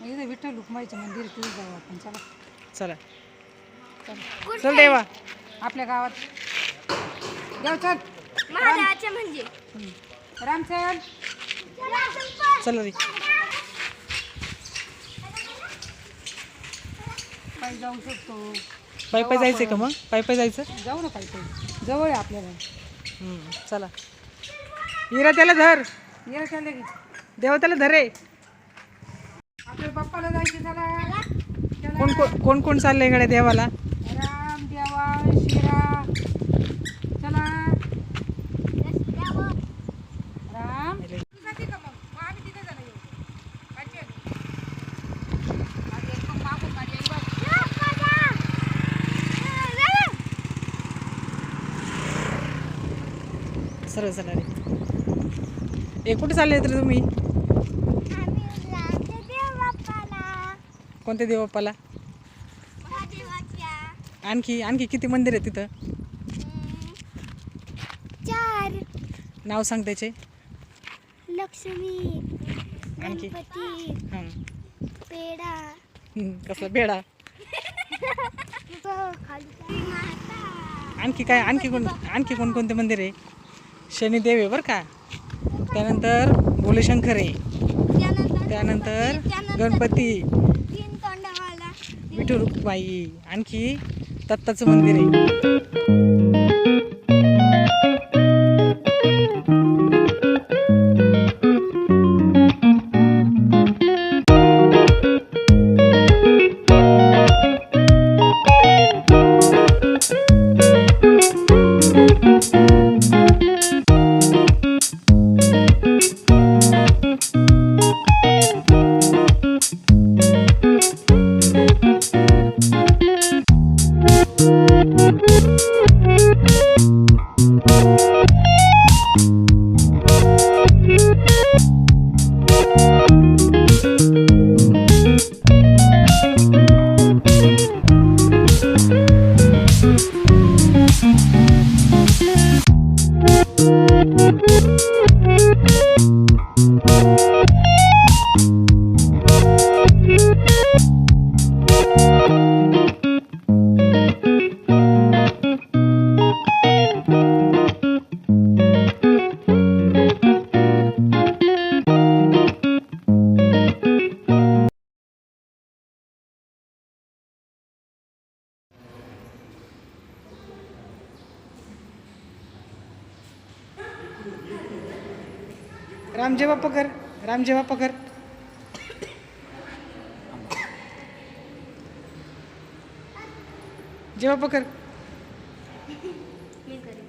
मग इथे विठ्ठल रुक्माईचं मंदिर तिथे जाऊ आपण चला. चला. चला. चल देवा. आपल्या गावात. देव चल. महादेवाचे म्हणजे. राम चल. चला रे. पायी जाऊ शकतो. पाय पाय जायचंय का मग? पाय पाय जायचं? जाऊ ना पायी पायी. जवळ आहे आपल्याला. हम्म, चला. हिरा त्याला धर. ये चालले की देवा त्याला धर आपल्या बाप्पाला जायचं चला. चला. कोण कोण कोण कोण चाललंय इकडे देवाला? राम देवा शिरा. चला. राम. तू जाते का मग मग आम्ही तिथे येऊ. सरळ चला रे ए कुठे चालले तर तुम्ही? कोणत्या देवाप्पाला आणखी आणखी किती मंदिर आहे तिथं? चार. नाव सांग त्याचे. लक्ष्मी आणखी? पेडा कसला बेडा आणखी काय आणखी कोण आणखी कोणकोणते मंदिर आहे? शनिदेव आहे बरं का? त्यानंतर भोलेशंकर आहे. त्यानंतर गणपती. विठू रुक्माई आणखी दत्ताचं मंदिर आहे. रामजे बाप्पा कर रामजे बाप्पा कर जे बाप्पा कर मी करेन.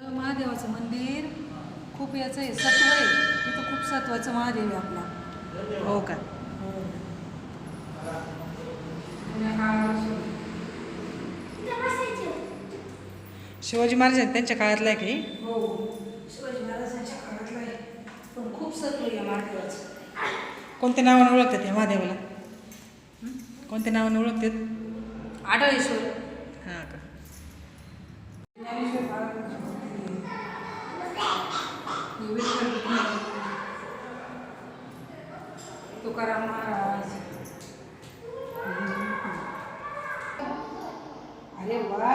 महादेवाचं मंदिर खूप याचं आहे सत्व आहे. तिथं खूप सत्वाचं महादेव आहे आपला. हो का? शिवाजी महाराज आहेत त्यांच्या काळातला आहे काही हो शिवाजी महाराजांच्या काळातला आहे पण खूप सत्व आहे या महादेवाचं कोणत्या नावाने ओळखतात या महादेवाला? हं? कोणत्या नावाने ओळखतात? आढळेश्वर. हां का. तुकाराम महाराज. अरे वा.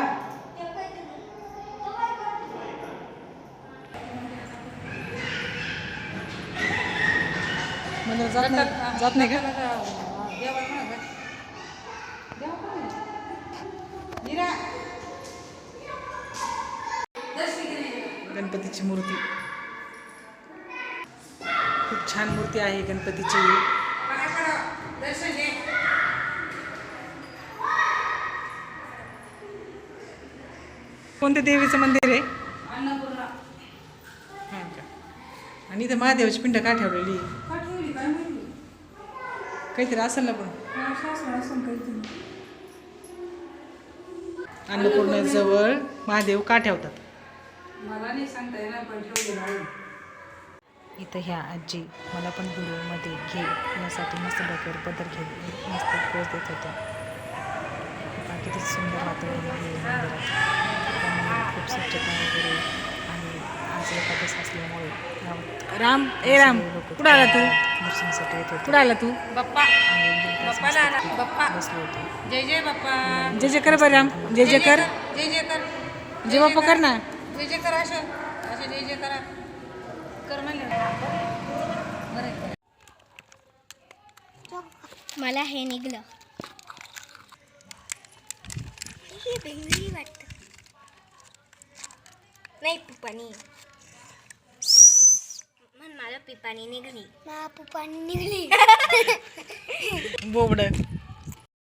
मंदिरात जात नाही. जात का. गणपतीची मूर्ती. खूप छान मूर्ती आहे गणपतीची पाया पडा. दर्शन घे. कोणत्या देवीचं मंदिर आहे? अन्नपूर्णा. हां का? आणि इथं महादेवाची पिंड का ठेवलेली? काहीतरी असेल ना पण. काहीतरी. अन्नपूर्णेजवळ महादेव का ठेवतात? मला नाही सांगता येणार पण ठेवलेलं आहे इथं ह्या आजी मला पण व्हिडिओमध्ये घे यासाठी मस्त डोक्यावर पदर घे मस्त पोच देत होत्या. किती सुंदर वातावरण आहे मंदिरात. खूप स्वच्छता वगैरे आणि आज एकादश असल्यामुळे गावात राम ए राम कुठं आला तू? दर्शनासाठी येत होते. कुठं आला तू? बाप्पा. आणि एकदम बाप्पा आला. बाप्पा. बसलो होतो. जय जय बाप्पा. जय जय कर बरं राम. जय जय कर. जय जय कर. जय बाप्पा कर ना. जय जय कर असं. असं जय जय करा. कर म्हणले बरं आहे. मला हे निघलं. नाही पिपाणी. मन मला पिपाणी निघली. मला पिपाणी निघली. बोबड.